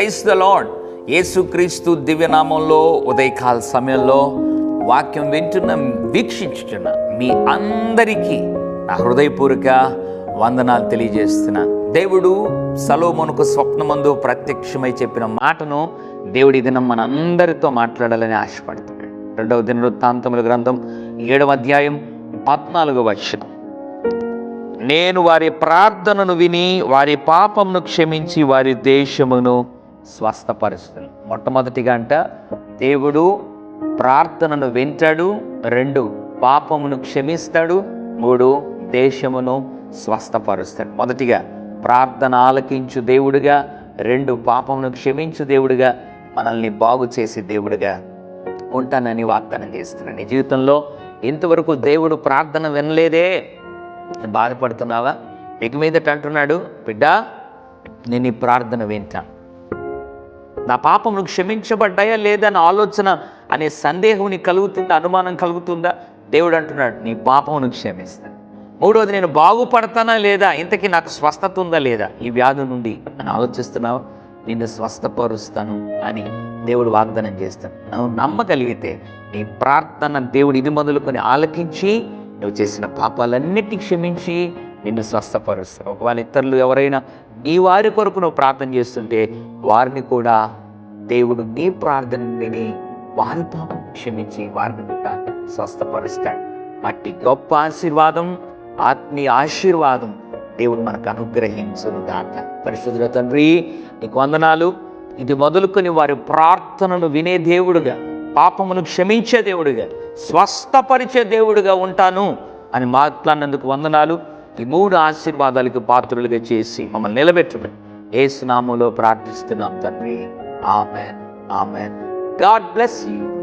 Price the lord యేసుక్రీస్తు దివ్యనామంలో ఉదయకాల సమయంలో వాక్యం వింటున్న వీక్షించుచున్న మీ అందరికీ నా హృదయపూర్వక వందనాలు తెలియజేస్తున్నాను దేవుడు సలోమోనుకు స్వప్నమందు ప్రత్యక్షమై చెప్పిన మాటను దేవుడి దినం మన అందరితో మాట్లాడాలని ఆశపడుతున్నాడు. రెండవ దినవృత్తాంతముల గ్రంథం ఏడవ అధ్యాయం పద్నాలుగవ వచ్చిన నేను వారి ప్రార్థనను విని వారి పాపమును క్షమించి వారి దేశమును స్వస్థపరుస్తుంది. మొట్టమొదటిగా అంట దేవుడు ప్రార్థనను వింటాడు రెండు పాపమును క్షమిస్తాడు మూడు దేశమును స్వస్థపరుస్తాడు. మొదటిగా ప్రార్థన ఆలకించు దేవుడిగా రెండు పాపమును క్షమించు దేవుడిగా మనల్ని బాగు చేసే దేవుడిగా ఉంటానని వాగ్దానం చేస్తున్నాను నీ జీవితంలో ఇంతవరకు దేవుడు ప్రార్థన వినలేదే. బాధపడుతున్నావా? ఇక మీదట అంటున్నాడు బిడ్డా నేను ఈ ప్రార్థన వింటాను. నా పాపమును క్షమించబడ్డాయా లేదా అనే ఆలోచన అనే సందేహం నీకు కలుగుతుందా అనుమానం కలుగుతుందా? దేవుడు అంటున్నాడు నీ పాపమును క్షమిస్తాను మూడవది నేను బాగుపడతానా లేదా? ఇంతకీ నాకు స్వస్థత ఉందా లేదా? ఈ వ్యాధి నుండి అని ఆలోచిస్తున్నావా? నిన్ను స్వస్థపరుస్తాను అని దేవుడు వాగ్దానం చేస్తాను నువ్వు నమ్మగలిగితే నీ ప్రార్థన దేవుడు ఇది మొదలుకొని ఆలకించి నువ్వు చేసిన పాపాలన్నిటినీ క్షమించి నిన్ను స్వస్థపరుస్తావు. ఒకవేళ ఇతరులు ఎవరైనా నీ వారి కొరకు నువ్వు ప్రార్థన చేస్తుంటే వారిని కూడా దేవుడు నీ ప్రార్థన విని వారి పాపం క్షమించి వారిని కూడా స్వస్థపరుస్తాడు. అట్టి గొప్ప ఆశీర్వాదం ఆత్మీయ ఆశీర్వాదం దేవుడు మనకు అనుగ్రహించును దాక పరిశుద్ధుల తండ్రి నీకు వందనాలు. ఇది మొదలుకొని వారి ప్రార్థనను వినే దేవుడుగా పాపమును క్షమించే దేవుడుగా స్వస్థపరిచే దేవుడుగా ఉంటాను అని మాట్లాడినందుకు వందనాలు. ఈ మూడు ఆశీర్వాదాలకు పాత్రులుగా చేసి మమ్మల్ని నిలబెట్టమని ఏసునామంలో ప్రార్థిస్తున్నాం తండ్రి. Amen. Amen. God bless you.